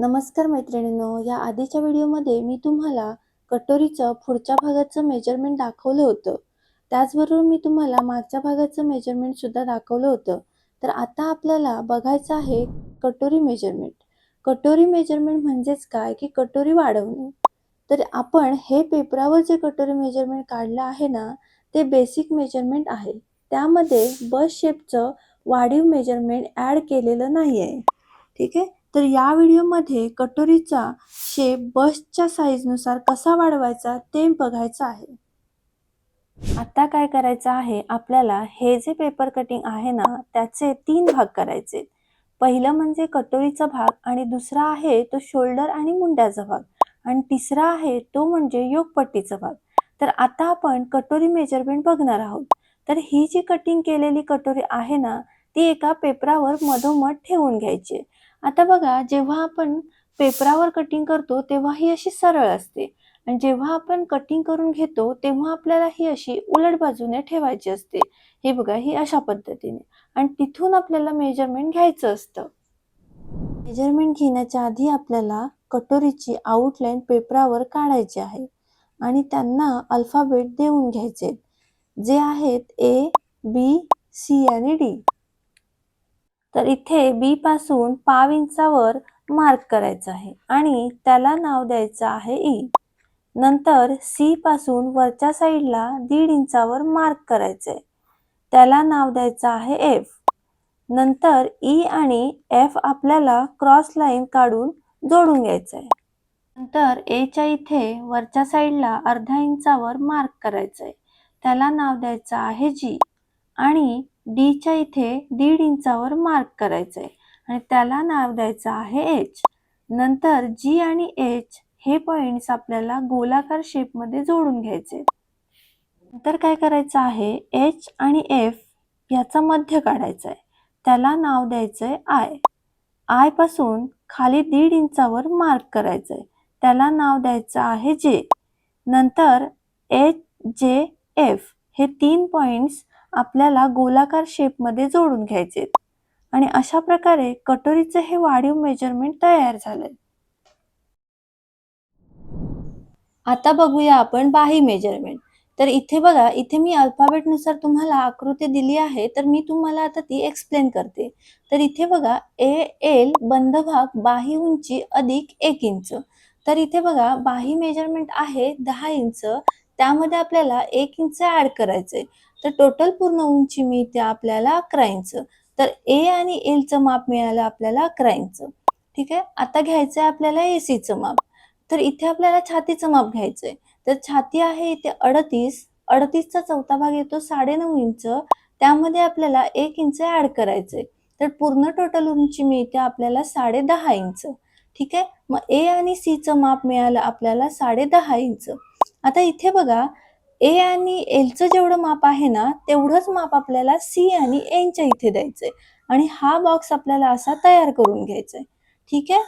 नमस्कार मैत्रिणींनो या आधीच्या व्हिडिओमध्ये मी तुम्हाला कटोरीचं पुढच्या भागाचं मेजरमेंट दाखवलं होतं. त्याचबरोबर मी तुम्हाला मागच्या भागाचं मेजरमेंट सुद्धा दाखवलं होतं. तर आता आपल्याला बघायचं आहे कटोरी मेजरमेंट कटोरी मेजरमेंट म्हणजेच काय? की कटोरी वाढवणे. तर आपण हे पेपरावर जे कटोरी मेजरमेंट काढलं आहे ना ते बेसिक मेजरमेंट आहे. त्यामध्ये बस शेपचं वाढीव मेजरमेंट ॲड केलेलं नाही आहे ठीक आहे? तर या व्हिडिओमध्ये कटोरीचा शेप बसच्या साईजनुसार कसा वाढवायचा ते बघायचं आहे. आता काय करायचं आहे आपल्याला हे जे पेपर कटिंग आहे ना त्याचे तीन भाग करायचे पहिलं म्हणजे कटोरीचा भाग आणि दुसरा आहे तो शोल्डर आणि मुंड्याचा भाग. आणि तिसरा आहे तो म्हणजे योगपट्टीचा भाग. तर आता आपण कटोरी मेजरमेंट बघणार आहोत. तर ही जी कटिंग केलेली कटोरी आहे ना ती एका पेपरावर मधोमध ठेवून घ्यायची आता बघा जेव्हा आपण पेपरावर कटिंग करतो तेव्हा ही अशी सरळ असते. आणि जेव्हा आपण कटिंग करून घेतो तेव्हा आपल्याला ही अशी उलट बाजूने ठेवायची असते. हे बघा ही अशा पद्धतीने. आणि तिथून आपल्याला मेजरमेंट घ्यायचं असतं. मेजरमेंट घेण्याच्या आधी आपल्याला कटोरीची आउटलाईन पेपरावर काढायची आहे. आणि त्यांना अल्फाबेट देऊन घ्यायचे जे आहेत ए बी सी आणि डी तर इथे बी पासून पाव इंचावर मार्क करायचा आहे आणि त्याला नाव द्यायचं आहे ई नंतर सी पासून वरच्या साईडला दीड इंचावर मार्क करायचंय. त्याला नाव द्यायचं आहे एफ नंतर ई आणि एफ आपल्याला क्रॉस लाईन काढून जोडून घ्यायचं आहे नंतर एच्या इथे वरच्या साईडला अर्धा इंचावर मार्क करायचंय. त्याला नाव द्यायचं आहे जी आणि डीच्या इथे दीड इंचावर मार्क करायचंय. आणि त्याला नाव द्यायचं आहे एच नंतर जी आणि एच हे पॉइंट्स आपल्याला गोलाकार शेपमध्ये जोडून घ्यायचे. नंतर काय करायचं आहे? एच आणि एफ याचा मध्य काढायचा आहे त्याला नाव द्यायचंय आय आयपासून खाली दीड इंचावर मार्क करायचंय. त्याला नाव द्यायचं आहे जे नंतर एच जे एफ हे तीन पॉइंट्स आपल्याला गोलाकार शेपमध्ये जोडून घ्यायचे. आणि अशा प्रकारे कटोरीचे हे वाढीव मेजरमेंट तयार झाले. आता बघूया आपण बाही मेजरमेंट तर इथे बघा इथे मी अल्फाबेटनुसार तुम्हाला आकृती दिली आहे तर मी तुम्हाला आता ती एक्सप्लेन करते. तर इथे बघा ए एल बंद भाग बाही उंची अधिक एक इंच. तर इथे बघा बाही मेजरमेंट आहे दहा इंच. त्यामध्ये आपल्याला एक इंच ऍड करायचंय. तर टोटल पूर्ण उंची मिळते आपल्याला अकरा इंच तर ए आणि एलचं माप मिळालं आपल्याला अकरा इंच ठीक आहे? आता घ्यायचंय आपल्याला एसीचं माप. तर इथे आपल्याला छातीचं माप घ्यायचंय. तर छाती आहे इथे अडतीस. अडतीसचा चौथा भाग येतो साडेनऊ इंच. त्यामध्ये आपल्याला एक इंच ऍड करायचंय. तर पूर्ण टोटल उंची मिळते आपल्याला साडे दहा इंच. ठीक आहे? मग ए आणि सीचं माप मिळालं आपल्याला साडे दहा इंच. आता इथे बघा ए आणि एलचं जेवढं माप आहे ना तेवढंच माप आपल्याला सी आणि एनच्या इथे द्यायचंय. आणि हा बॉक्स आपल्याला असा तयार करून घ्यायचा आहे ठीक आहे?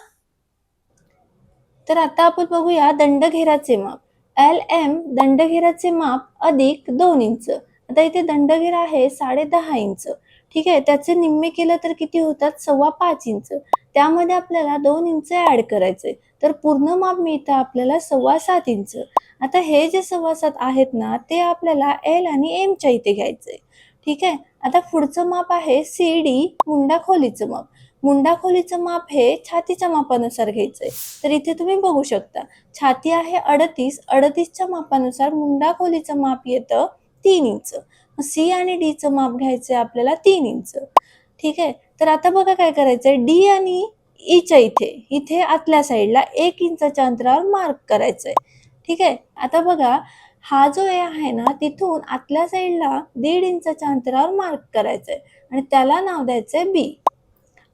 तर आता आपण बघूया दंडघेराचे माप. एल एम दंडघेराचे माप अधिक दोन इंच. आता इथे दंडघेर आहे साडे दहा इंच. ठीक आहे? त्याचे निम्मे केलं तर किती होतात? सव्वा पाच इंच. त्यामध्ये आपल्याला दोन इंच ऍड करायचे तर पूर्ण माप मिळतं आपल्याला सव्वा सात इंच. आता हे जे सव्वा सात आहेत ना ते आपल्याला एल आणि एमच्या इथे घ्यायचंय. ठीक आहे? आता पुढचं माप आहे सी डी मुंडा खोलीचं माप. मुंडा खोलीचं माप हे छातीच्या मापानुसार घ्यायचंय. तर इथे तुम्ही बघू शकता छाती आहे अडतीस अडतीसच्या मापानुसार मुंडा खोलीचं माप येतं तीन इंच. सी आणि डीचं माप घ्यायचंय आपल्याला तीन इंच. ठीक आहे? तर आता बघा काय करायचंय. डी आणि e ईच्या इथे इथे आतल्या साईडला एक इंचाच्या अंतरावर मार्क करायचंय. ठीक आहे? आता बघा हा जो ए आहे ना तिथून आतल्या साईडला दीड इंचाच्या अंतरावर मार्क करायचंय. आणि त्याला नाव द्यायचंय बी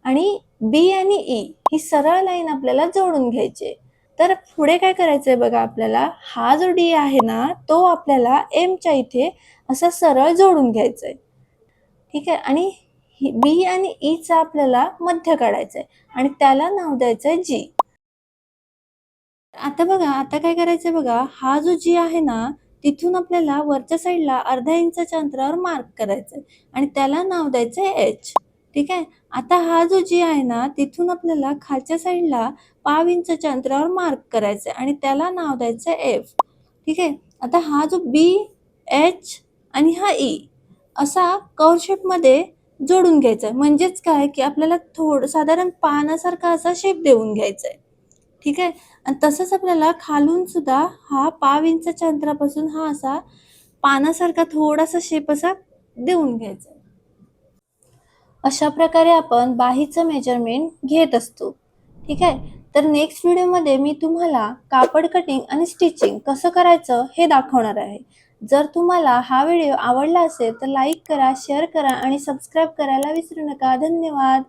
आणि बी आणि ई ही सरळ लाईन आपल्याला जोडून घ्यायची. तर पुढे काय करायचंय बघा आपल्याला? हा जो डी आहे ना तो आपल्याला एमच्या इथे असा सरळ जोडून घ्यायचा आहे ठीक आहे? आणि बी आणि ईचा आपल्याला मध्य काढायचंय. आणि त्याला नाव द्यायचंय जी. आता बघा आता काय करायचंय बघा हा जो जी आहे ना तिथून आपल्याला वरच्या साईडला अर्ध्या इंचाच्या अंतरावर मार्क करायचंय. आणि त्याला नाव द्यायचंय एच ठीक आहे? आता हा जो जी आहे ना तिथून आपल्याला खालच्या साईडला पाव इंचच्या अंतरावर मार्क करायचंय. आहे आणि त्याला नाव द्यायचं आहे एफ ठीक आहे? आता हा जो बी एच आणि हा ई असा कर्व शेपमध्ये जोडून घ्यायचा आहे म्हणजेच काय? की आपल्याला थोडं साधारण पानासारखा असा शेप देऊन घ्यायचा आहे ठीक आहे? आणि तसंच आपल्याला खालून सुद्धा हा पाव इंचाच्या अंतरापासून हा असा पानासारखा थोडासा शेप असा देऊन घ्यायचा आहे अशा प्रकारे आपण बाहीचं मेजरमेंट घेत असतो. ठीक आहे? तर नेक्स्ट व्हिडिओमध्ये मी तुम्हाला कापड कटिंग आणि स्टिचिंग कसं करायचं हे दाखवणार आहे. जर तुम्हाला हा व्हिडिओ आवडला असेल तर लाईक करा शेअर करा आणि सबस्क्राईब करायला विसरू नका. धन्यवाद!